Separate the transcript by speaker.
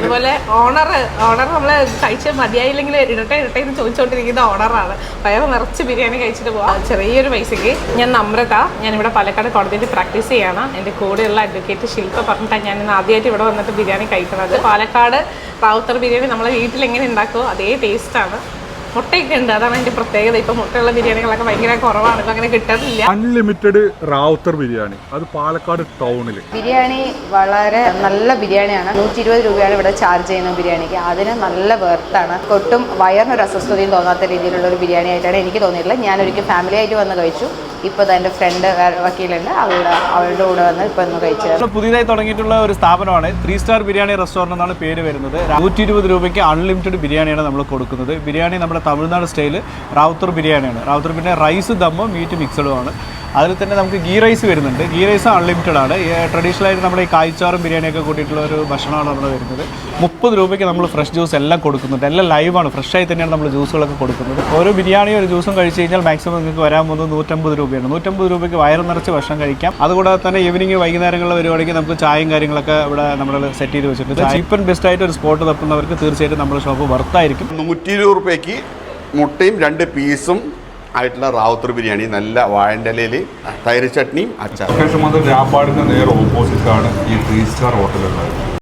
Speaker 1: അതുപോലെ owner owner നമ്മൾ കഴിച്ച് മതിയായില്ലെങ്കിൽ ഇടട്ടെ ഇടട്ടെ എന്ന് ചോദിച്ചുകൊണ്ടിരിക്കുന്ന ഓണറാണ് വയറ് നിറച്ച് ബിരിയാണി കഴിച്ചിട്ട് പോവാം. ചെറിയൊരു പൈസക്ക് ഞാൻ നമ്രത. ഞാൻ ഇവിടെ പാലക്കാട് കോടതിയിൽ പ്രാക്ടീസ് ചെയ്യണം. എന്റെ കൂടെയുള്ള അഡ്വക്കേറ്റ് ശില്പ പറഞ്ഞിട്ടാണ് ഞാൻ ഇന്ന് ആദ്യമായിട്ട് ഇവിടെ വന്നിട്ട് ബിരിയാണി കഴിക്കുന്നത്. പാലക്കാട് റാവുത്തർ ബിരിയാണി നമ്മളെ വീട്ടിൽ എങ്ങനെ ഉണ്ടാക്കുമോ അതേ ടേസ്റ്റാണ് മുട്ടയൊക്കെ ഉണ്ട്. അതാണ് അതിന്റെ പ്രത്യേകത. ഇപ്പൊ മുട്ടയുള്ള ബിരിയാണികളൊക്കെ ഭയങ്കര കുറവാണ്. അങ്ങനെ കിട്ടാറില്ല
Speaker 2: അൺലിമിറ്റഡ് റാവുത്തർ ബിരിയാണി. അത് പാലക്കാട് ടൗണിൽ
Speaker 3: ബിരിയാണി വളരെ നല്ല ബിരിയാണിയാണ്. നൂറ്റി ഇരുപത് രൂപയാണ് ഇവിടെ ചാർജ് ചെയ്യുന്ന ബിരിയാണിക്ക്. അതിന് നല്ല വേർത്താണ് ഒട്ടും വയറിനൊരു അസ്വസ്ഥതയും തോന്നാത്ത രീതിയിലുള്ള ഒരു ബിരിയാണി ആയിട്ടാണ് എനിക്ക് തോന്നിയിട്ടുള്ളത്. ഞാനൊരിക്കൽ ഫാമിലി ആയിട്ട് വന്ന് കഴിച്ചു. ഇപ്പോൾ എന്റെ ഫ്രണ്ട് വക്കീലുണ്ട് അവളുടെ അവളുടെ കൂടെ വന്ന് ഇപ്പോൾ ഒന്ന് കഴിച്ചത്
Speaker 4: പുതിയതായി തുടങ്ങിയിട്ടുള്ള ഒരു സ്ഥാപനമാണ് ത്രീ സ്റ്റാർ ബിരിയാണി റെസ്റ്റോറന്റ് എന്നാണ് പേര് വരുന്നത്. നൂറ്റി ഇരുപത് രൂപയ്ക്ക് അൺലിമിറ്റഡ് ബിരിയാണിയാണ് നമ്മൾ കൊടുക്കുന്നത്. ബിരിയാണി നമ്മുടെ തമിഴ്നാട് സ്റ്റൈൽ റാവുത്തർ ബിരിയാണിയാണ്. റാവുത്തർ ബിരിയാണി റൈസ് ദമ്മും മീറ്റ് മിക്സഡും ആണ്. അതിൽ തന്നെ നമുക്ക് ഗീ റൈസ് വരുന്നുണ്ട്. ഗീ റൈസ് അൺലിമിറ്റഡ് ആണ്. ട്രഡീഷണൽ ആയിട്ട് നമ്മുടെ ഈ കായ്ച്ചാറും ബിരിയാണിയൊക്കെ കൂട്ടിയിട്ടുള്ള ഒരു ഭക്ഷണമാണ് നമ്മൾ വരുന്നത്. മുപ്പത് രൂപയ്ക്ക് നമ്മൾ ഫ്രഷ് ജ്യൂസ് എല്ലാം കൊടുക്കുന്നുണ്ട്. എല്ലാം ലൈവാണ് ഫ്രഷ് ആയി തന്നെയാണ് നമ്മൾ ജ്യൂസുകളൊക്കെ കൊടുക്കുന്നത്. ഓരോ ബിരിയാണി ഒരു ജ്യൂസും കഴിച്ച് കഴിഞ്ഞാൽ മാക്സിമം നിങ്ങൾക്ക് വരാൻ പോകുന്നത് നൂറ്റമ്പത് രൂപയാണ്. നൂറ്റമ്പത് രൂപയ്ക്ക് വയറ് നിറച്ച് ഭക്ഷണം കഴിക്കാം. അതുകൂടാതെ തന്നെ ഈവനിങ് വൈകുന്നേരങ്ങളിൽ വരുവാണെങ്കിൽ നമുക്ക് ചായയും കാര്യങ്ങളൊക്കെ ഇവിടെ നമ്മൾ സെറ്റ് ചെയ്ത് വെച്ചിട്ടുണ്ട്. ചീപ്പ് ആൻഡ് ബെസ്റ്റ് ആയിട്ട് ഒരു സ്പോട്ട് തപ്പുന്നവർക്ക് തീർച്ചയായിട്ടും നമ്മുടെ ഷോപ്പ് വർത്തായിരിക്കും
Speaker 5: നൂറ്റി ഇരുപത് രൂപയ്ക്ക് മുട്ടയും രണ്ട് പീസും ആയിട്ടുള്ള റാവുത്തർ ബിരിയാണി നല്ല വാഴന്റെ തൈര് ചട്നിയും അച്ചാർ
Speaker 2: വന്നത് രാപ്പാടിന്റെ നേരെ ഓപ്പോസിറ്റ് ആണ് ഈ ത്രീ സ്റ്റാർ ഹോട്ടൽ ഉള്ളത്.